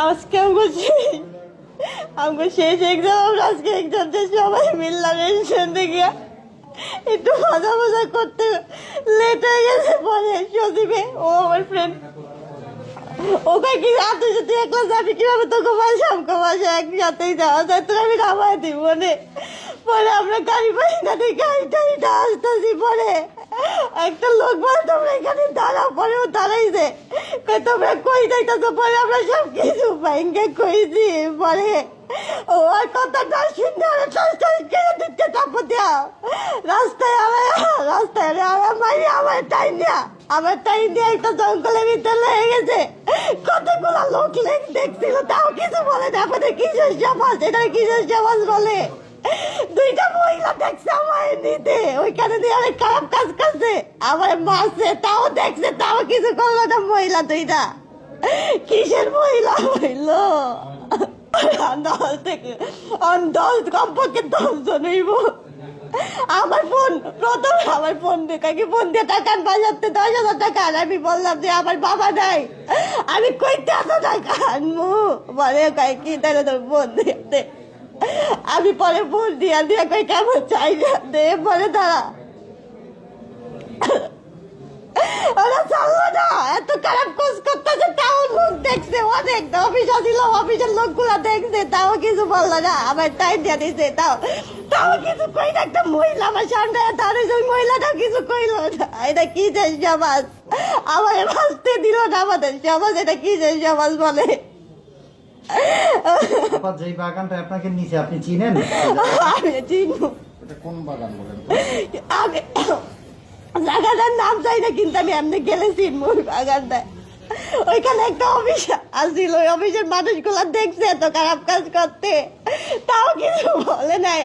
আজকে আমাকে আমাকে শেষ এক্সাম আজকে এক্সাম দিয়ে সবাই মিললাম রেজিস্ট্রেশন থেকে একটু মজা মজা করতে লেট হয়ে গেছে পরে সজীবে ও আমার ফ্রেন্ড ওকে কি আপনি যদি একলা যাবি, কীভাবে তোকে বাসা আমাকে বাসা একসাথেই যাওয়া যায়। তোর আমি নামায় দিব মনে পরে আমরা গাড়ি পাই না গাড়ি টাড়িটা আসতেছি পরে। একটা লোক বলে তোমরা এখানে দাঁড়াও পরে ও দাঁড়াইছে তোমরা কই যাইতেছো? পরে আমরা সব কিছু ব্যাংকে কইছি পরে ও আর কথাটা শুনে আর টাস কেড়ে দিতে তাপ দেওয়া। রাস্তায় আমার রাস্তায় আমার মারি আমার টাইম দেওয়া আমার টাইম দিয়ে একটা জঙ্গলের ভিতরে লেগে গেছে। কতগুলো লোক লেগ দেখছিল, তাও কিছু বলে না আমাদের কিসের সমাজ এটা কিসের সমাজ বলে? দুইটা মহিলা নিতে ওইখানে দিয়ে অনেক খারাপ কাজ করছে। আমার মারছে তাও দেখছে, তাও কিছু করল না, মহিলা দুইটা। কিসের মহিলা? হইল দশ থেকে দশ কমপক্ষে দশ জন হইব। আমার ফোন প্রথম আমার ফোন দিয়ে কাকে ফোন দিয়ে টাকা বাজাতে দশ হাজার টাকা। আমি বললাম যে, আমার বাবা নাই। আমি কইতে এত টাকা আনব বলে কাই কি তাহলে তোর ফোন দিয়ে। আমি পরে ফোন দিয়া, দিয়ে কই কেমন চাই না, দে, বলে দাঁড়া। এত খারাপ করতেছে, তাও দেখছে অফিসের দেখছে, তাও কিছু বলল না তাও তাও কিছু কই না, একটা মহিলা আমার সামনে তার ওই মহিলাটা কিছু কইলো না কি না আমাদের সমাজ, এটা কি যে সমাজ বলে? আপা যেই বাগানটা আপনাকে নিচে আপনি চিনেন? আমি চিনবো। এটা কোন বাগান বলেন তো? আমি জায়গাটার নাম চাই না কিন্তু আমি এমনি গেলেছি ওই বাগানটায়। ওইখানে একটা অফিস আসছিল ওই অফিসের মানুষগুলো দেখছে এত খারাপ কাজ করতে। তাও কিছু বলে নাই।